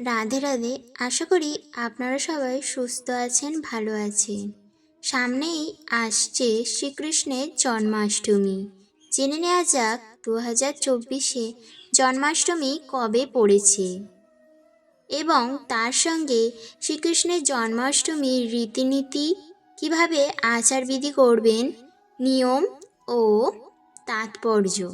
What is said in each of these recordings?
রাধে রাধে। আশা করি আপনারা সবাই সুস্থ আছেন, ভালো আছেন। সামনেই আসছে শ্রীকৃষ্ণের জন্মাষ্টমী। জেনে নেওয়া যাক দু হাজার চব্বিশে জন্মাষ্টমী কবে পড়েছে। এবং তার সঙ্গে শ্রীকৃষ্ণের জন্মাষ্টমীর রীতিনীতি কীভাবে আচারবিধি করবেন, নিয়ম ও তাৎপর্য।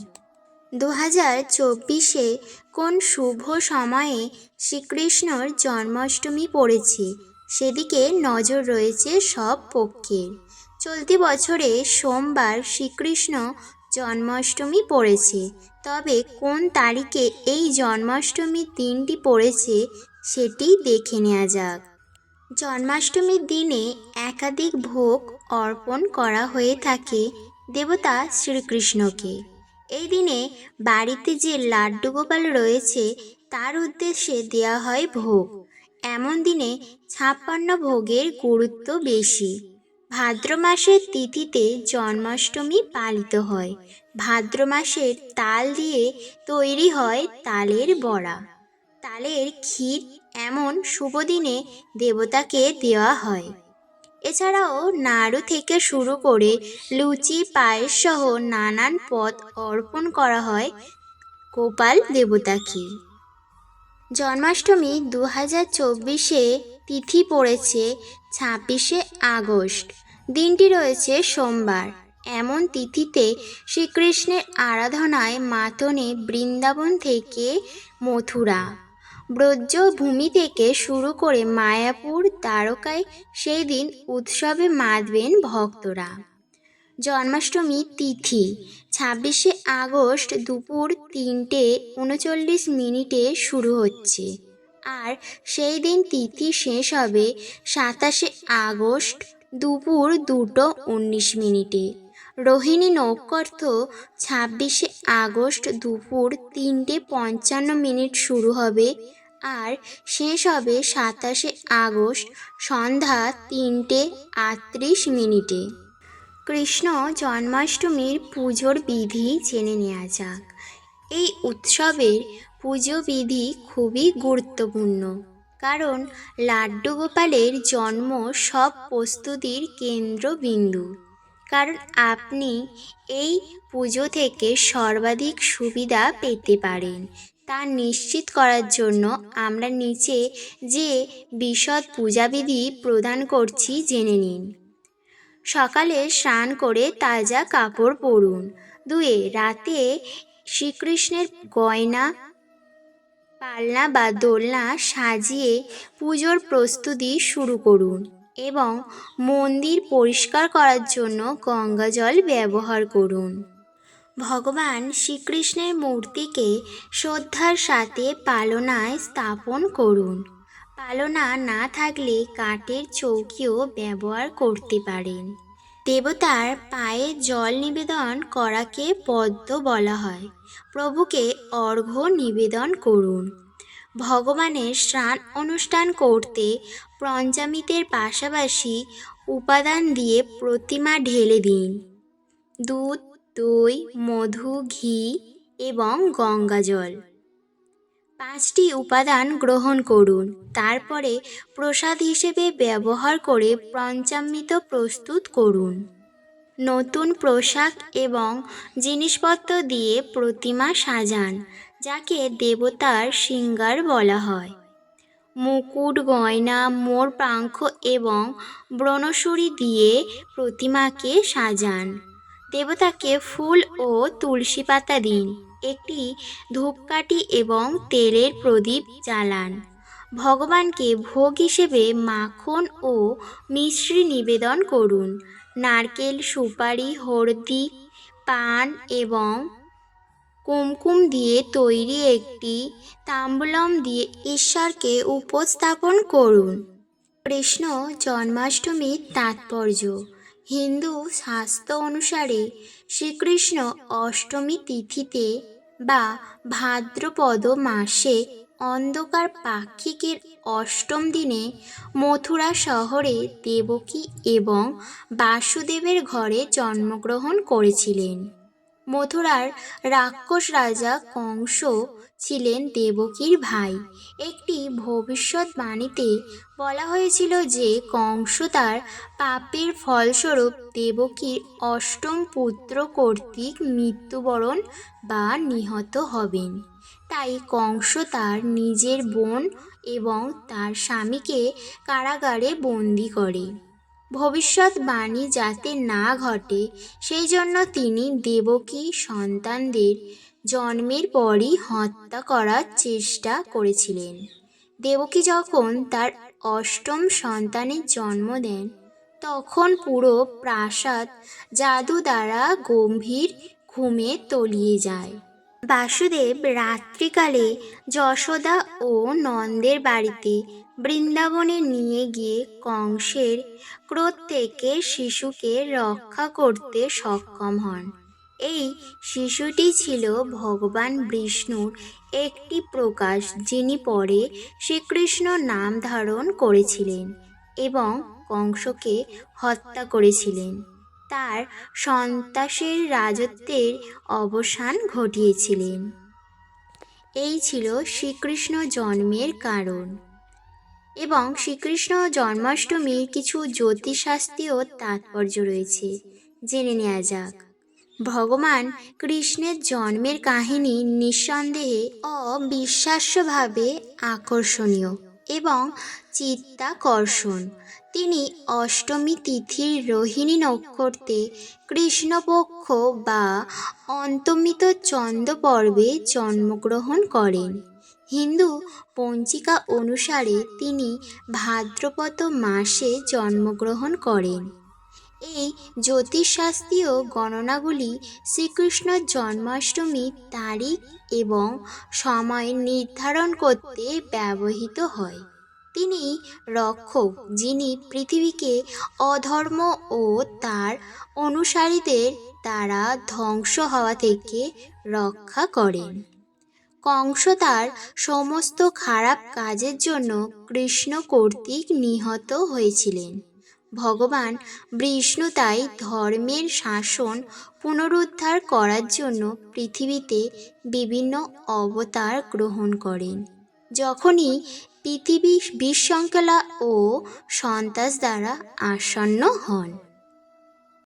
দু হাজার চব্বিশে কোন শুভ সময়ে শ্রীকৃষ্ণর জন্মাষ্টমী পড়েছে, সেদিকে নজর রয়েছে সব পক্ষের। চলতি বছরে সোমবার শ্রীকৃষ্ণ জন্মাষ্টমী পড়েছে, তবে কোন তারিখে এই জন্মাষ্টমীর দিনটি পড়েছে সেটি দেখে নেওয়া যাক। জন্মাষ্টমীর দিনে একাধিক ভোগ অর্পণ করা হয়ে থাকে দেবতা শ্রীকৃষ্ণকে। এই দিনে বাড়িতে যে লাড্ডু গোপাল রয়েছে, তার উদ্দেশ্যে দেওয়া হয় ভোগ। এমন দিনে ছাপ্পান্ন ভোগের গুরুত্ব বেশি। ভাদ্র মাসের তিথিতে জন্মাষ্টমী পালিত হয়। ভাদ্র মাসের তাল দিয়ে তৈরি হয় তালের বড়া। তালের ক্ষীর এমন শুভ দিনে দেবতাকে দেওয়া হয়। এছাড়াও নাড়ু থেকে শুরু করে লুচি পায়েস সহ নানান পদ অর্পণ করা হয় গোপাল দেবতাকে। জন্মাষ্টমী দু হাজার চব্বিশে তিথি পড়েছে ছাব্বিশে আগস্ট। দিনটি রয়েছে সোমবার। এমন তিথিতে শ্রীকৃষ্ণের আরাধনায় মাতনে বৃন্দাবন থেকে মথুরা। ব্রজভূমি থেকে শুরু করে মায়াপুর দ্বারকায় সেই দিন উৎসবে মাতবেন ভক্তরা। জন্মাষ্টমী তিথি, ছাব্বিশে আগস্ট দুপুর তিনটে উনচল্লিশ মিনিটে শুরু হচ্ছে। আর সেই দিন তিথি শেষ হবে সাতাশে আগস্ট দুপুর দুটো উনিশ মিনিটে। রোহিণী নৌকর্থ ছাব্বিশে আগস্ট দুপুর তিনটে পঞ্চান্ন মিনিট শুরু হবে আর শেষ হবে সাতাশে আগস্ট সন্ধ্যা তিনটে আটত্রিশ মিনিটে। কৃষ্ণ জন্মাষ্টমীর পুজোর বিধি জেনে নেওয়া যাক। এই উৎসবের পুজো বিধি খুবই গুরুত্বপূর্ণ, কারণ লাড্ডু গোপালের জন্ম সব প্রস্তুতির কেন্দ্রবিন্দু। কারণ আপনি এই পুজো থেকে সর্বাধিক সুবিধা পেতে পারেন তা নিশ্চিত করার জন্য আমরা নিচে যে বিশদ পূজাবিধি প্রদান করছি জেনে নিন। সকালে স্নান করে তাজা কাপড় পরুন। দুয়ে, রাতে শ্রীকৃষ্ণের গয়না, পালনা বা দোলনা সাজিয়ে পুজোর প্রস্তুতি শুরু করুন এবং মন্দির পরিষ্কার করার জন্য গঙ্গা জল ব্যবহার করুন। ভগবান শ্রীকৃষ্ণের মূর্তিকে শ্রদ্ধার সাথে পালনায় স্থাপন করুন। পালনা না থাকলে কাঠের চৌকিও ব্যবহার করতে পারেন। দেবতার পায়ে জল নিবেদন করাকে পদ্ম বলা হয়। প্রভুকে অর্ঘ্য নিবেদন করুন। ভগবানের স্নান অনুষ্ঠান করতে পঞ্চামৃতের পাশাপাশি উপাদান দিয়ে প্রতিমা ঢেলে দিন। দুধ দই, মধু, ঘি এবং গঙ্গা জল। পাঁচটি উপাদান গ্রহণ করুন। তারপরে প্রসাদ হিসেবে ব্যবহার করে পঞ্চামৃত প্রস্তুত করুন। নতুন পোশাক এবং জিনিসপত্র দিয়ে প্রতিমা সাজান, যাকে দেবতার শৃঙ্গার বলা হয়। মুকুট, গয়না, মোর পাঙ্খ এবং ব্রণসুরি দিয়ে প্রতিমাকে সাজান। দেবতাকে ফুল ও তুলসী পাতা দিন। একটি ধূপকাঠি এবং তেলের প্রদীপ জ্বালান। ভগবানকে ভোগ হিসেবে মাখন ও মিশ্রি নিবেদন করুন। নারকেল, সুপারি, হলদি, পান এবং কুমকুম দিয়ে তৈরি একটি তাম্বুলম দিয়ে ঈশ্বরকে উপস্থাপন করুন। কৃষ্ণ জন্মাষ্টমীর তাৎপর্য। হিন্দু শাস্ত্র অনুসারে শ্রীকৃষ্ণ অষ্টমী তিথিতে বা ভাদ্রপদ মাসে অন্ধকার পাক্ষিকের অষ্টম দিনে মথুরা শহরে দেবকী এবং বাসুদেবের ঘরে জন্মগ্রহণ করেছিলেন। মথুরার রাক্ষস রাজা কংস ছিলেন দেবকীর ভাই। একটি ভবিষ্যৎবাণীতে বলা হয়েছিল যে, কংস তার পাপের ফলস্বরূপ দেবকীর অষ্টম পুত্র কর্তৃক মৃত্যুবরণ বা নিহত হবেন। তাই কংস তার নিজের বোন এবং তার স্বামীকে কারাগারে বন্দি করে। ভবিষ্যৎবাণী যাতে না ঘটে সেই জন্য তিনি দেবকী সন্তানদের জন্মের পরই হত্যা করার চেষ্টা করেছিলেন। দেবকী যখন তার অষ্টম সন্তানের জন্ম দেন, তখন পুরো প্রাসাদ জাদু দ্বারা গম্ভীর ঘুমে তলিয়ে যায়। বাসুদেব রাত্রিকালে যশোদা ও নন্দের বাড়িতে বৃন্দাবনে নিয়ে গিয়ে কংসের ক্রোধ থেকে শিশুকে রক্ষা করতে সক্ষম হন। এই শিশুটি ছিল ভগবান বিষ্ণুর একটি প্রকাশ, যিনি পরে শ্রীকৃষ্ণ নাম ধারণ করেছিলেন এবং কংসকে হত্যা করেছিলেন। তার সন্ত্রাসের রাজত্বের অবসান ঘটিয়েছিলেন। এই ছিল শ্রীকৃষ্ণ জন্মের কারণ। এবং শ্রীকৃষ্ণ জন্মাষ্টমীর কিছু জ্যোতিষশাস্ত্রীয় তাৎপর্য রয়েছে, জেনে নেওয়া যাক। ভগবান কৃষ্ণের জন্মের কাহিনী নিঃসন্দেহে অবিশ্বাস্যভাবে আকর্ষণীয়। এবং চিত্তাকর্ষণ। তিনি অষ্টমী তিথির রোহিণী নক্ষত্রে কৃষ্ণপক্ষ বা অন্তমিত চন্দ্র পর্বে জন্মগ্রহণ করেন। হিন্দু পঞ্জিকা অনুসারে তিনি ভাদ্রপদ মাসে জন্মগ্রহণ করেন। এই জ্যোতিষশাস্ত্রীয় গণনাগুলি শ্রীকৃষ্ণ জন্মাষ্টমীর তারিখ এবং সময় নির্ধারণ করতে ব্যবহৃত হয়। তিনি রক্ষক যিনি পৃথিবীকে অধর্ম ও তার অনুসারীদের দ্বারা ধ্বংস হওয়া থেকে রক্ষা করেন। কংস তার সমস্ত খারাপ কাজের জন্য কৃষ্ণ কর্তৃক নিহত হয়েছিলেন। ভগবান বিষ্ণু তাই ধর্মের শাসন পুনরুদ্ধার করার জন্য পৃথিবীতে বিভিন্ন অবতার গ্রহণ করেন। যখনই পৃথিবী বিশৃঙ্খলা ও সন্ত্রাস দ্বারা আসন্ন হন।